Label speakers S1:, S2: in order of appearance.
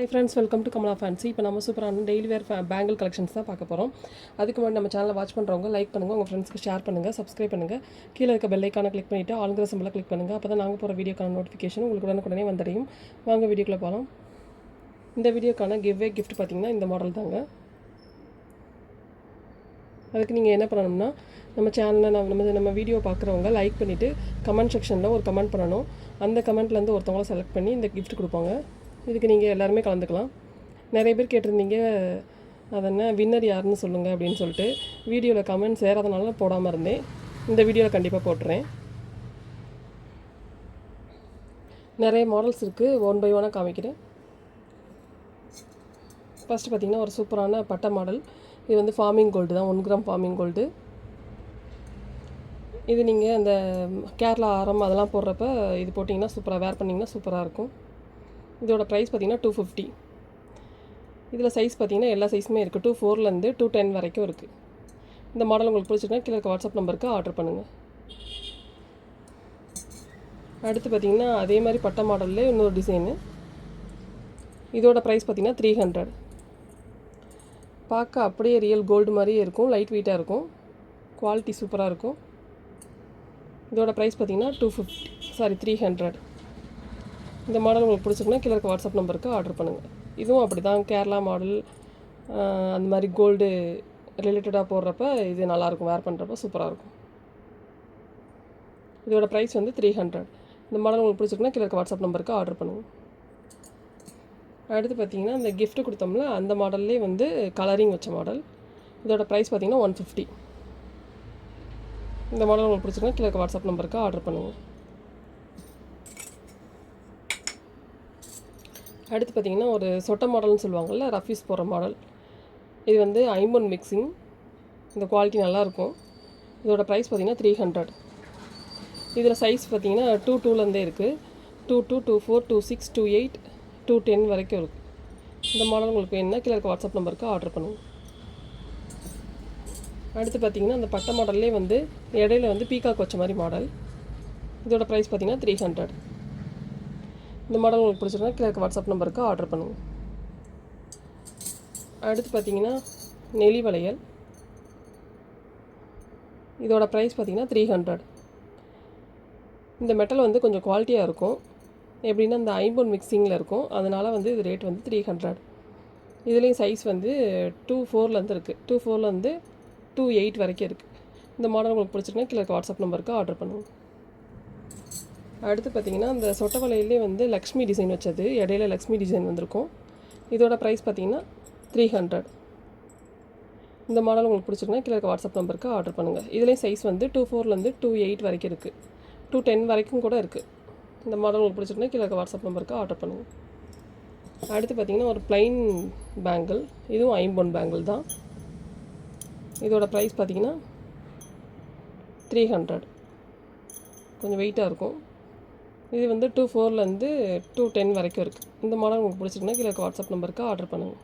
S1: Hi friends welcome to Kamala fancy இப்போ நம்ம சூப்பரான டெய்லி வேர் பேங்கிள் கலெக்ஷன்ஸ் தான் பார்க்க போகிறோம் அதுக்கு முன்னாடி நம்ம சேனலை வாட்ச் பண்ணுறவங்க லைக் பண்ணுங்கள் உங்கள் ஃப்ரெண்ட்ஸ்க்கு ஷேர் பண்ணுங்கள் சப்ஸ்கிரைப் பண்ணுங்கள் கீழே இருக்க பெல்லைக்கான கிளிக் பண்ணிவிட்டு ஆளுங்கிற சம்பளம் கிளிக் பண்ணுங்கள் அப்போ தான் நாங்கள் போகிற வீடியோக்கான நோட்டிஃபிகேஷன் உங்களுக்கு உடனுக்குடனே வந்தடையும். வாங்க வீடியோக்குள்ளே போகலாம் இந்த வீடியோக்கான கிவ்வே கிஃப்ட் பார்த்தீங்கன்னா இந்த மாடல் தாங்க. அதுக்கு நீங்கள் என்ன பண்ணணும்னா நம்ம சேனலில் நம்ம நம்ம நம்ம வீடியோ பார்க்குறவங்க லைக் பண்ணிவிட்டு கமெண்ட் செக்ஷனில் ஒரு கமெண்ட் பண்ணணும். அந்த கமெண்ட்லேருந்து ஒருத்தவங்கள செலக்ட் பண்ணி இந்த கிஃப்ட் கொடுப்பாங்க. இதுக்கு நீங்கள் எல்லாருமே கலந்துக்கலாம். நிறைய பேர் கேட்டிருந்தீங்க அதென்ன வின்னர் யாருன்னு சொல்லுங்கள் அப்படின்னு சொல்லிட்டு. வீடியோவில் கமெண்ட் சேராதனால போடாமல் இருந்தேன். இந்த வீடியோவில் கண்டிப்பாக போட்டுறேன். நிறைய மாடல்ஸ் இருக்குது ஒன் பை ஒன்னாக காமிக்கிறேன். ஃபஸ்ட்டு பார்த்தீங்கன்னா ஒரு சூப்பரான பட்டை மாடல் இது வந்து ஃபார்மிங் கோல்டு தான். ஒன் கிராம் ஃபார்மிங் கோல்டு இது நீங்கள் அந்த கேரளா ஆரம் அதெல்லாம் போடுறப்ப இது போட்டிங்கன்னா சூப்பராக வேர் பண்ணிங்கன்னா சூப்பராக இருக்கும். இதோட ப்ரைஸ் பார்த்தீங்கன்னா டூ ஃபிஃப்டி இதில் சைஸ் பார்த்தீங்கன்னா எல்லா சைஸுமே இருக்குது டூ ஃபோர்லேருந்து டூ டென் வரைக்கும் இருக்குது இந்த மாடல் உங்களுக்கு பிடிச்சிருந்தா கீழே இருக்க வாட்ஸ்அப் நம்பருக்கு ஆர்டர் பண்ணுங்கள் அடுத்து பார்த்தீங்கன்னா அதே மாதிரி பட்டை மாடல்லே இன்னொரு டிசைனு இதோட ப்ரைஸ் பார்த்தீங்கன்னா த்ரீ ஹண்ட்ரட் பார்க்க அப்படியே ரியல் கோல்டு மாதிரியே இருக்கும். லைட் வெயிட்டாக இருக்கும். குவாலிட்டி சூப்பராக இருக்கும். இதோட ப்ரைஸ் பார்த்தீங்கன்னா two fifty sorry three hundred இந்த மாடல் உங்களுக்கு பிடிச்சிருக்குன்னா கீழே இருக்க வாட்ஸ்அப் நம்பருக்கு ஆர்டர் பண்ணுங்கள் இதுவும் அப்படி தான் கேரளா மாடல் அந்த மாதிரி கோல்டு ரிலேட்டடாக போடுறப்ப இது நல்லாயிருக்கும். வேர் பண்ணுறப்ப சூப்பராக இருக்கும் இதோட ப்ரைஸ் வந்து த்ரீ ஹண்ட்ரட் இந்த மாடல் உங்களுக்கு பிடிச்சிருக்குன்னா கீழே இருக்க வாட்ஸ்அப் நம்பருக்கு ஆர்டர் பண்ணுங்கள் அடுத்து பார்த்தீங்கன்னா இந்த கிஃப்ட்டு கொடுத்தோம்ல அந்த மாடல்லே வந்து கலரிங் வச்ச மாடல் இதோட ப்ரைஸ் பார்த்தீங்கன்னா ஒன் ஃபிஃப்டி இந்த மாடல் உங்களுக்கு பிடிச்சிருக்குன்னா கீழே வாட்ஸ்அப் நம்பருக்கு ஆர்டர் பண்ணுங்கள் அடுத்து பார்த்தீங்கன்னா ஒரு சொட்டை மாடல்னு சொல்லுவாங்கள்ல ரஃபீஸ் போகிற மாடல். இது வந்து ஐம்பன் மிக்சிங் இந்த குவாலிட்டி நல்லாயிருக்கும். இதோட ப்ரைஸ் பார்த்தீங்கன்னா த்ரீ ஹண்ட்ரட் இதில் சைஸ் பார்த்தீங்கன்னா டூ டூலேருந்தே இருக்குது two two two four two six two eight two ten வரைக்கும் இருக்குது இந்த மாடல் உங்களுக்கு வேணும்னா கீழே இருக்க வாட்ஸ்அப் நம்பருக்கு ஆர்டர் பண்ணுங்கள் அடுத்து பார்த்தீங்கன்னா அந்த பட்டை மாடல்லே வந்து இடையில வந்து பீகாக் வச்ச மாதிரி மாடல் இதோட ப்ரைஸ் பார்த்தீங்கன்னா த்ரீ ஹண்ட்ரட் இந்த மாடல் உங்களுக்கு பிடிச்சிருந்தா கீழே இருக்க வாட்ஸ்அப் நம்பருக்கு ஆர்டர் பண்ணுங்கள் அடுத்து பார்த்தீங்கன்னா நெலி வளையல். இதோட ப்ரைஸ் பார்த்தீங்கன்னா த்ரீ ஹண்ட்ரட் இந்த மெட்டல் வந்து கொஞ்சம் குவாலிட்டியாக இருக்கும். எப்படின்னா இந்த ஐம்பொன் மிக்சிங்கில் இருக்கும். அதனால் வந்து இது ரேட் வந்து த்ரீ ஹண்ட்ரட் இதுலேயும் சைஸ் வந்து டூ ஃபோர்லேருந்து இருக்குது டூ ஃபோர்லேருந்து டூ எயிட் வரைக்கும் இருக்குது இந்த மாடல் உங்களுக்கு பிடிச்சிருக்குன்னா கீழே வாட்ஸ்அப் நம்பருக்கு ஆர்டர் பண்ணுங்கள் அடுத்து பார்த்தீங்கன்னா அந்த சொட்ட வலையிலே வந்து லக்ஷ்மி டிசைன் வச்சது. இடையில லக்ஷ்மி டிசைன் வந்திருக்கும். இதோட ப்ரைஸ் பார்த்தீங்கன்னா த்ரீ ஹண்ட்ரட் இந்த மாடல் உங்களுக்கு பிடிச்சிருக்குன்னா கீழே இருக்க வாட்ஸ்அப் நம்பருக்கு ஆர்டர் பண்ணுங்கள் இதுலேயும் சைஸ் வந்து டூ ஃபோர்லேருந்து டூ எயிட் வரைக்கும் இருக்குது டூ டென் வரைக்கும் கூட இருக்குது இந்த மாடல் உங்களுக்கு பிடிச்சிருக்குன்னா கீழே இருக்க வாட்ஸ்அப் நம்பருக்கு ஆர்டர் பண்ணுங்கள் அடுத்து பார்த்தீங்கன்னா ஒரு ப்ளைன் பேங்கிள் இதுவும் ஐம்பொன் பேங்கிள் தான். இதோட ப்ரைஸ் பார்த்தீங்கன்னா த்ரீ ஹண்ட்ரட் கொஞ்சம் வெயிட்டாக இருக்கும். இது வந்து டூ ஃபோர்லேருந்து டூ டென் வரைக்கும் இருக்குது இந்த மாடல் உங்களுக்கு பிடிச்சிருக்குன்னா கீழே வாட்ஸ்அப் நம்பருக்கு ஆர்டர் பண்ணுங்கள்